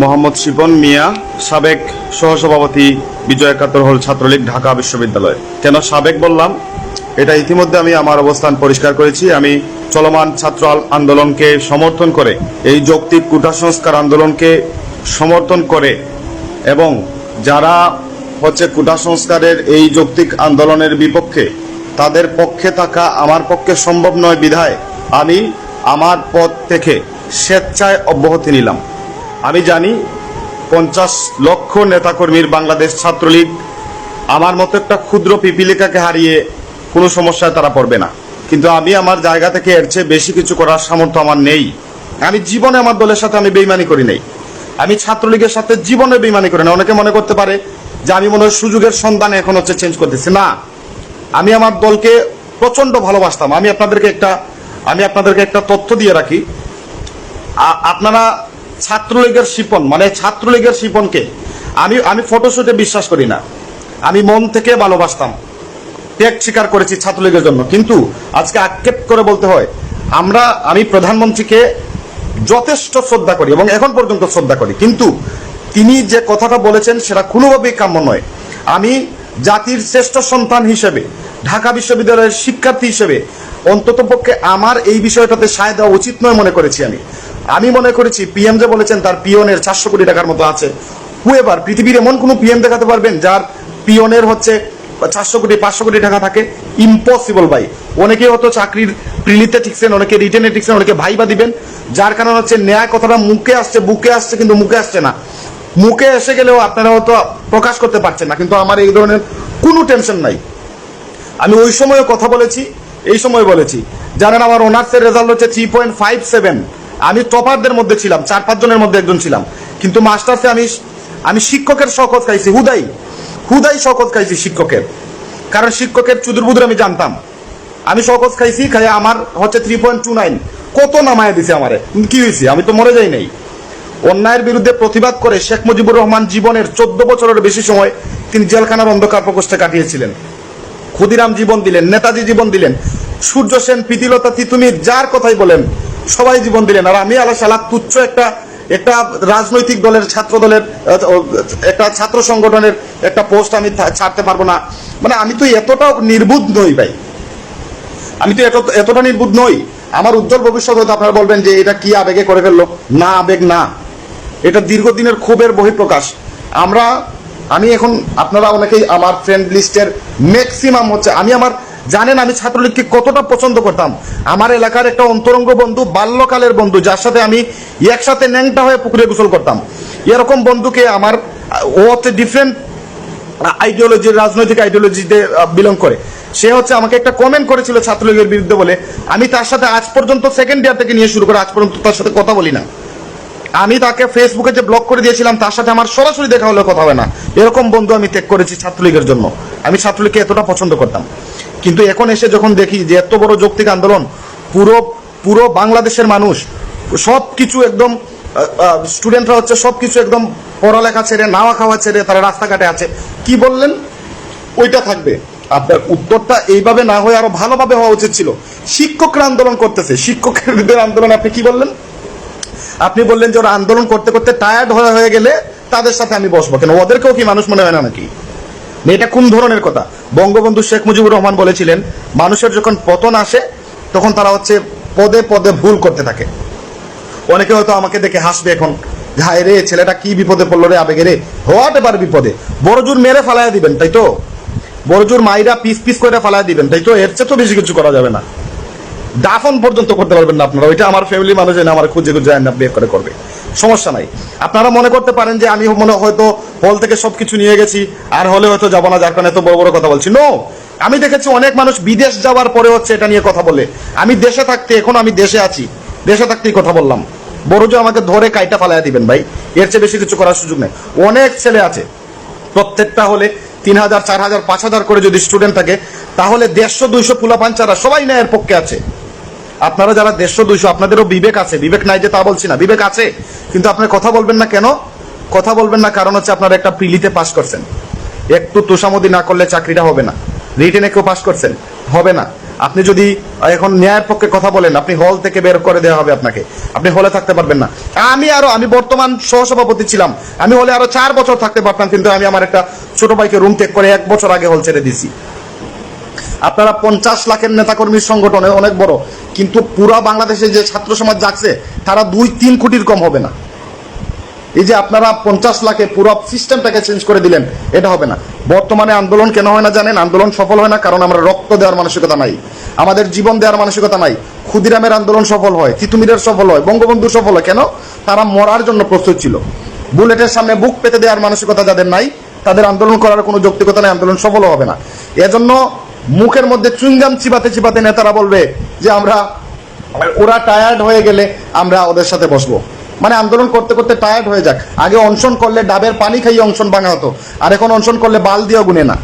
মোহাম্মদ শিপন মিয়া, সাবেক সহসভাপতি বিজয় একাত্তর হল ছাত্রলীগ ঢাকা বিশ্ববিদ্যালয়। কেন সাবেক বললাম? এটা ইতিমধ্যে আমি আমার অবস্থান পরিষ্কার করেছি। আমি চলমান ছাত্র আন্দোলনকে সমর্থন করে, এই যৌক্তিক কুটা সংস্কার আন্দোলনকে সমর্থন করে এবং যারা হচ্ছে কুটা সংস্কারের এই যৌক্তিক আন্দোলনের বিপক্ষে, তাদের পক্ষে থাকা আমার পক্ষে সম্ভব নয় বিধায় আমি আমার পদ থেকে স্বেচ্ছায় অব্যাহতি নিলাম। আমি জানি পঞ্চাশ লক্ষ নেতাকর্মীর বাংলাদেশ ছাত্রলীগ আমার মতো একটা ক্ষুদ্র পিপিলিকাকে হারিয়ে কোনো সমস্যায় তারা পড়বে না। কিন্তু আমি আমার জায়গা থেকে এর চেয়ে বেশি কিছু করার সামর্থ্য আমার নেই। আমি জীবনে আমার দলের সাথে আমি বেইমানি করি নাই। আমি ছাত্রলীগের সাথে জীবনে বেইমানি করি না অনেকে মনে করতে পারে যে আমি মনে হয় সুযোগের সন্ধানে এখন হচ্ছে চেঞ্জ করতেছি। না, আমি আমার দলকে প্রচণ্ড ভালোবাসতাম। আমি আপনাদেরকে একটা আমি আপনাদেরকে একটা তথ্য দিয়ে রাখি। আপনারা ছাত্রলীগের শিপন মানে ছাত্রলীগের শিপনকে। আমি আমি ফটোশুটে বিশ্বাস করি না। আমি মন থেকে ভালোবাসতাম। ত্যাগ স্বীকার করেছি ছাত্রলীগের জন্য। কিন্তু আজকে আক্ষেপ করে বলতে হয়, আমরা, আমি প্রধানমন্ত্রীকে যথেষ্ট শ্রদ্ধা করি এবং এখন পর্যন্ত শ্রদ্ধা করি। কিন্তু তিনি যে কথাটা বলেছেন সেটা কোনোভাবেই কাম্য নয়। আমি জাতির শ্রেষ্ঠ সন্তান হিসেবে ঢাকা বিশ্ববিদ্যালয়ের শিক্ষার্থী হিসেবে অন্তত পক্ষে আমার এই বিষয়টাতে সায় দেওয়া উচিত নয় মনে করেছি আমি। আমি মনে করেছি পিএম যে বলেছেন, তার পিয়নের চারশো কোটি টাকার মতো আছে। হুয়েবার পৃথিবীর এমন কোনো পিএম দেখাতে পারবেন যার পিয়নের হচ্ছে চারশো কোটি, পাঁচশো কোটি টাকা থাকে? ইম্পসিবল ভাই। অনেকে হয়তো চাকরির প্রিলিতে ঠিকছেন অনেকে রিটেনে ঠিকছেন অনেকে ভাইবা দিবেন। যার কারণ হচ্ছে ন্যায় কথাটা মুখে আসছে, বুকে আসছে, কিন্তু মুখে আসছে না। মুখে এসে গেলেও আপনারা হয়তো প্রকাশ করতে পারছেন না, কিন্তু আমার এই ধরনের কোনো টেনশন নাই। আমি ওই সময় কথা বলেছি, এই সময় বলেছি। জানেন আমার অনার্সের রেজাল্ট হচ্ছে থ্রি পয়েন্ট ফাইভ সেভেন আমি টপারদের মধ্যে ছিলাম, চার পাঁচ জনের মধ্যে একজন ছিলাম। কিন্তু মাস্টার্সে আমি আমি শিক্ষকের শকত খাইছি, হুদাই। হুদাই শকত খাইছি শিক্ষকের। কারণ শিক্ষকের চুদুর বুদুর আমি জানতাম। আমি শকত খাইছি খাই আমার হচ্ছে থ্রি পয়েন্ট টু নাইন কত নামায় দিছে আমারে? কি হয়েছে আমি তো মরে যাই নাই। অন্যায়ের বিরুদ্ধে প্রতিবাদ করে শেখ মুজিবুর রহমান জীবনের চোদ্দ বছরের বেশি সময় তিনি জেলখানার অন্ধকার প্রকোষ্ঠে কাটিয়েছিলেন। ক্ষুদিরাম জীবন দিলেন, নেতাজি জীবন দিলেন, সূর্য সেন, প্রীতিলতা তিতুমির যার কথাই বলেন, সবাই জীবন দিলেন। আর আমি আলা সালা তুচ্ছ একটা একটা রাজনৈতিক দলের, ছাত্র দলের, একটা ছাত্র সংগঠনের একটা পোস্ট আমি ছাড়তে পারব না। মানে আমি তো এতটা নির্বুধ নই ভাই। আমি তো এত, এতটা নির্বুধ নই। আমার উজ্জ্বল ভবিষ্যৎ হয়তো আপনারা বলবেন যে এটা কি আবেগে করে ফেলল? না, আবেগ না। এটা দীর্ঘদিনের ক্ষোভের বহিঃপ্রকাশ। আমরা আমি এখন আপনারা অনেকেই আমার ফ্রেন্ড লিস্টের ম্যাক্সিমাম হচ্ছে, আমি আমার, জানেন আমি ছাত্রলীগকে কতটা পছন্দ করতাম। আমার এলাকার একটা অন্তরঙ্গ বন্ধু, বাল্যকালের বন্ধু, যার সাথে আমি একসাথে ন্যাংটা হয়ে পুকুরে গোসল করতাম। এরকম বন্ধুকে আমার, ও হচ্ছে ডিফারেন্ট আইডিওলজি রাজনৈতিক আইডিওলজিতে বিলং করে। সে হচ্ছে আমাকে একটা কমেন্ট করেছিল ছাত্রলীগের বিরুদ্ধে বলে, আমি তার সাথে আজ পর্যন্ত সেকেন্ড ইয়ার থেকে নিয়ে শুরু করে, আজ পর্যন্ত তার সাথে কথা বলি না। আমি তাকে ফেসবুকে যে ব্লক করে দিয়েছিলাম, তার সাথে আমার সরাসরি দেখা হলে কথা হবে না। এরকম বন্ধু আমি ত্যাগ করেছি ছাত্রলীগের জন্য। আমি ছাত্রলীগকে এতটা পছন্দ করতাম। কিন্তু এখন এসে যখন দেখি যে এত বড় যৌক্তিক আন্দোলন, পুরো পুরো বাংলাদেশের মানুষ সব কিছু একদম স্টুডেন্টরা হচ্ছে সব কিছু একদম পড়ালেখা ছেড়ে, নাওয়া খাওয়া ছেড়ে তারা রাস্তাঘাটে আছে। কি বললেন? ওইটা থাকবে। আপনার উত্তরটা এইভাবে না হয়ে আরও ভালোভাবে হওয়া উচিত ছিল। শিক্ষকরা আন্দোলন করতেছে। শিক্ষকদের আন্দোলন আপনি কি বললেন? আপনি বললেন যে ওরা আন্দোলন করতে করতে টায়ার্ড হয়ে হয়ে গেলে তাদের সাথে আমি বসবো কেন? ওদেরকেও কি মানুষ মনে হয় না নাকি? না, এটা কোন ধরনের কথা? বঙ্গবন্ধু শেখ মুজিবুর রহমান বলেছিলেন মানুষের যখন পতন আসে তখন তারা হচ্ছে পদে পদে ভুল করতে থাকে। অনেকে হয়তো আমাকে দেখে হাসবে এখন হায় রে ছেলেটা কি বিপদে পড়ল রে আবেগে রে? হওয়াতে পারে বিপদে? বড়জুর মেরে ফালাইয়া দিবেন তাই তো? বড়জুর মাইরা পিস পিস করে ফালাইয়া দিবেন তাই তো? এর চেয়ে তো বেশি কিছু করা যাবে না। দাফন পর্যন্ত করতে পারবেন না আপনারা। ওইটা আমার ফ্যামিলি মানুষ আমার খুঁজে খুঁজে আইন বিয়ে করে করবে। সমস্যা নাই। আপনারা মনে করতে পারেন যে আমি মনে হয়তো হল থেকে সব কিছু নিয়ে গেছি, আর হলে হয়তো যাব না, যার কারণে এত বড় বড় কথা বলছি। নো আমি দেখেছি অনেক মানুষ বিদেশ যাওয়ার পরে হচ্ছে এটা নিয়ে কথা বলে। আমি দেশে থাকতে, এখন আমি দেশে আছি। দেশে থাকতেই কথা বললাম। বড় যে আমাকে ধরে কাইটা ফালাইয়া দিবেন ভাই। এর চেয়ে বেশি কিছু করার সুযোগ নেই। অনেক ছেলে আছে। প্রত্যেকটা হলে তিন হাজার, চার হাজার, পাঁচ হাজার করে যদি স্টুডেন্ট থাকে, তাহলে দেড়শো, দুইশো পুলা পাঞ্চারা সবাই ন্যায়ের পক্ষে আছে। আপনারা যারা দেড়শো, দুইশো, আপনাদেরও বিবেক আছে। বিবেক নাই যে তা বলছি না। বিবেক আছে, কিন্তু আপনার কথা বলবেন না কেন? কথা বলবেন না কারণ হচ্ছে আপনারা একটা প্রিলিতে পাশ করছেন। একটু তোষামদি না করলে চাকরিটা হবে না। রিটেনে কেউ পাশ করছেন, হবে না। আপনি যদি এখন ন্যায়ের পক্ষে কথা বলেন, আপনি হল থেকে বের করে দেওয়া হবে আপনাকে। আপনি হলে থাকতে পারবেন না। আমি আরও, আমি বর্তমান সহসভাপতি ছিলাম। আমি হলে আরও চার বছর থাকতে পারতাম, কিন্তু আমি আমার একটা ছোট ভাইকে রুম টেক করে এক বছর আগে হল ছেড়ে দিছি আপনারা পঞ্চাশ লাখের নেতাকর্মীর সংগঠনে অনেক বড়, কিন্তু পুরা বাংলাদেশে যে ছাত্র সমাজ জাগছে, তারা দুই তিন কোটির কম হবে না। এই যে আপনারা পঞ্চাশ লাখে পুরো সিস্টেমটাকে চেঞ্জ করে দিলেন, এটা হবে না। বর্তমানে আন্দোলন কেন হয় না জানেন? আন্দোলন সফল হয় না কারণ আমরা রক্ত দেওয়ার মানসিকতা নাই, আমাদের জীবন দেওয়ার মানসিকতা নাই, ক্ষুদিরামের আন্দোলন সফল হয়, তিতুমিরের সফল হয় বঙ্গবন্ধু সফল হয়, কেন? তারা মরার জন্য প্রস্তুত ছিল। বুলেটের সামনে বুক পেতে দেওয়ার মানসিকতা যাদের নাই, তাদের আন্দোলন করার কোনো যৌক্তিকতা নেই, আন্দোলন সফল হবে না। এজন্য মুখের মধ্যে চুইংগাম চিবাতে চিবাতে নেতারা বলবে যে আমরা, ওরা টায়ার্ড হয়ে গেলে আমরা ওদের সাথে বসবো। মানে আন্দোলন করতে করতে টায়ার্ড হয়ে যাক। আগে অনশন করলে ডাবের পানি খাইয়ে অনশন ভাঙা হতো। আর এখন অনশন করলে বাল দিয়েও গুনে না।